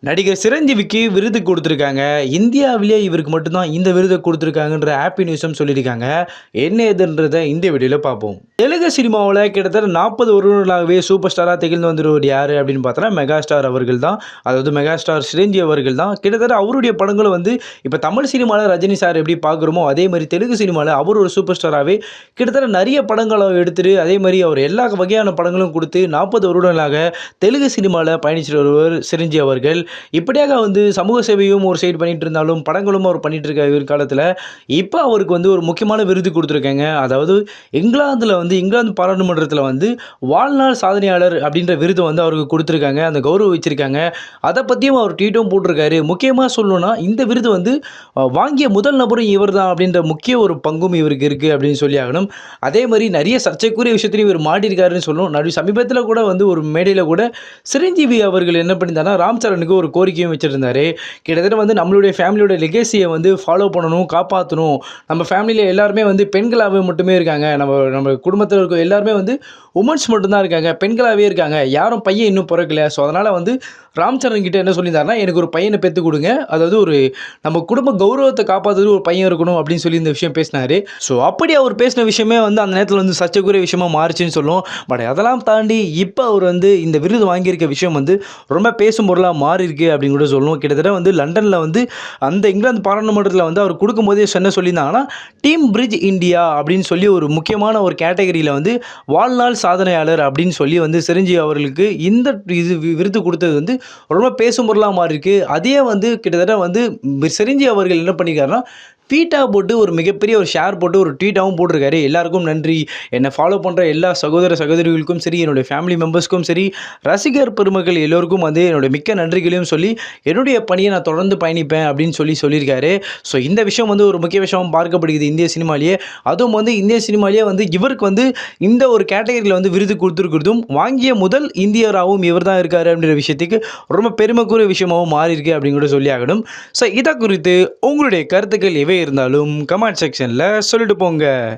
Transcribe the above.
நடிகர் சிரஞ்சீவிக்கு விருது கொடுத்துருக்காங்க. இந்தியாவிலேயே இவருக்கு மட்டும்தான் இந்த விருதை கொடுத்துருக்காங்கன்ற ஹாப்பி நியூஸும் சொல்லியிருக்காங்க. என்ன ஏதுன்றதை இந்த வீடியோவில் பார்ப்போம். தெலுங்கு சினிமாவில் கிட்டத்தட்ட நாற்பது வருடங்களாகவே சூப்பர் ஸ்டாராக திகழ்ந்து வந்துருவர் யார் அப்படின்னு பார்த்தோன்னா மெகா ஸ்டார் அவர்கள் தான் அதாவது மெகா ஸ்டார் சிரஞ்சீவி அவர்கள் தான் கிட்டத்தட்ட அவருடைய படங்களும் வந்து இப்போ தமிழ் சினிமாவில் ரஜினி சார் எப்படி பார்க்குறோமோ அதே மாதிரி தெலுங்கு சினிமாவில் அவர் ஒரு சூப்பர் ஸ்டாராகவே கிட்டத்தட்ட நிறைய படங்களை எடுத்துட்டு அதே மாதிரி அவர் எல்லா வகையான படங்களும் கொடுத்து நாற்பது வருடங்களாக தெலுங்கு சினிமாவில் பயணிச்சுட்டு வருவர் சிரஞ்சீவி அவர்கள். இப்படியாக வந்து சமூக சேவையும் ஒரு சைடு பண்ணிட்டு இருந்தாலும் படங்களும் அவர் பண்ணிட்டு இருக்க காலத்தில் இப்போ அவருக்கு வந்து ஒரு முக்கியமான விருது கொடுத்துருக்காங்க. அதாவது இங்கிலாந்தில் வந்து வந்து இங்கிலாந்து பாராளுமன்றத்தில் வந்து வாழ்நாள் சாதனையாளர் அப்படின்ற விருது வந்து அவருக்கு கொடுத்துருக்காங்க அந்த கௌரவம் வச்சுருக்காங்க. அதை பற்றியும் அவர் ட்வீட்டும் போட்டிருக்காரு. முக்கியமாக சொல்லணும்னா இந்த விருது வந்து வாங்கிய முதல் நபரும் இவர் தான் அப்படின்ற முக்கிய ஒரு பங்கும் இவருக்கு இருக்குது அப்படின்னு சொல்லி ஆகணும். அதே மாதிரி நிறைய சர்ச்சைக்குரிய விஷயத்திலையும் இவர் மாட்டியிருக்காருன்னு சொல்லணும். நடு சமீபத்தில் கூட வந்து ஒரு மேடையில் கூட சிரஞ்சீவி அவர்கள் என்ன பண்ணியிருந்தாருன்னா ராம் சரணுக்கு ஒரு கோரிக்கையும் வச்சுருந்தாரு. கிட்டத்தட்ட வந்து நம்மளுடைய ஃபேமிலியோட லெகேசியை வந்து ஃபாலோ பண்ணணும் காப்பாற்றணும் நம்ம ஃபேமிலியில் எல்லாருமே வந்து பெண்களாகவே மட்டுமே இருக்காங்க. நம்ம நம்ம குடும்பத்தில் இருக்க எல்லாருமே வந்து உமன்ஸ் மட்டும்தான் இருக்காங்க. பெண்களாகவே இருக்காங்க. யாரும் பையன் இன்னும் பிறக்கல. ஸோ அதனால் வந்து ராம் சரண் கிட்ட என்ன சொல்லியிருந்தாருன்னா எனக்கு ஒரு பையனை பெற்று கொடுங்க. அதாவது ஒரு நம்ம குடும்ப கௌரவத்தை காப்பாற்றுறது ஒரு பையன் இருக்கணும் அப்படின்னு சொல்லி இந்த விஷயம் பேசினாரு. ஸோ அப்படி அவர் பேசின விஷயமே வந்து அந்த நேரத்தில் வந்து சர்ச்சைக்குரிய விஷயமா மாறுச்சுன்னு சொல்லுவோம். பட் அதெல்லாம் தாண்டி இப்போ அவர் வந்து இந்த விருது வாங்கியிருக்க விஷயம் வந்து ரொம்ப பேசும் பொருளாக மாறி இருக்கு அப்படின்னு கூட சொல்லுவோம். கிட்டத்தட்ட வந்து லண்டனில் வந்து அந்த இங்கிலாந்து பாராளுமன்றத்தில் வந்து அவர் கொடுக்கும்போதே என்ன சொல்லியிருந்தாங்கன்னா டீம் பிரிட்ஜ் இந்தியா அப்படின்னு சொல்லி ஒரு முக்கியமான ஒரு கேட்டகரியில் வந்து வாழ்நாள் சாதனையாளர் அப்படின்னு சொல்லி வந்து சிரஞ்சீவி அவர்களுக்கு இந்த இது விருது கொடுத்தது வந்து ரொம்ப பேசும் பொருளாக மாறி இருக்கு அதே வந்து கிட்டத்தட்ட வந்து செரிஞ்சி அவர்கள் என்ன பண்ணியிருக்காருன்னா ட்வீட்டாக போட்டு ஒரு மிகப்பெரிய ஒரு ஷேர் போட்டு ஒரு ட்வீட்டாகவும் போட்டிருக்காரு. எல்லாருக்கும் நன்றி. என்னை ஃபாலோ பண்ணுற எல்லா சகோதர சகோதரிகளுக்கும் சரி என்னுடைய ஃபேமிலி மெம்பர்ஸ்க்கும் சரி ரசிகர் பெருமக்கள் எல்லோருக்கும் வந்து என்னுடைய மிக்க நன்றிகளையும் சொல்லி என்னுடைய பணியை நான் தொடர்ந்து பயணிப்பேன் அப்படின்னு சொல்லி சொல்லியிருக்காரு. ஸோ இந்த விஷயம் வந்து ஒரு முக்கிய விஷயம் பார்க்கப்படுகிறது இந்திய சினிமாலேயே. அதுவும் வந்து இந்திய சினிமாலேயே வந்து இவருக்கு வந்து இந்த ஒரு கேட்டகரியில் வந்து விருது கொடுத்துருக்கிறதும் வாங்கிய முதல் இந்தியராகவும் இவர் தான் இருக்கார் அப்படின்ற விஷயத்துக்கு ரொம்ப பெருமைக்குரிய விஷயமாகவும் மாறியிருக்கு அப்படின்னு கூட சொல்லி ஆகணும். ஸோ இதை குறித்து உங்களுடைய கருத்துக்கள் எவை இருந்தாலும் கமெண்ட் செக்ஷனில் சொல்லிட்டு போங்க.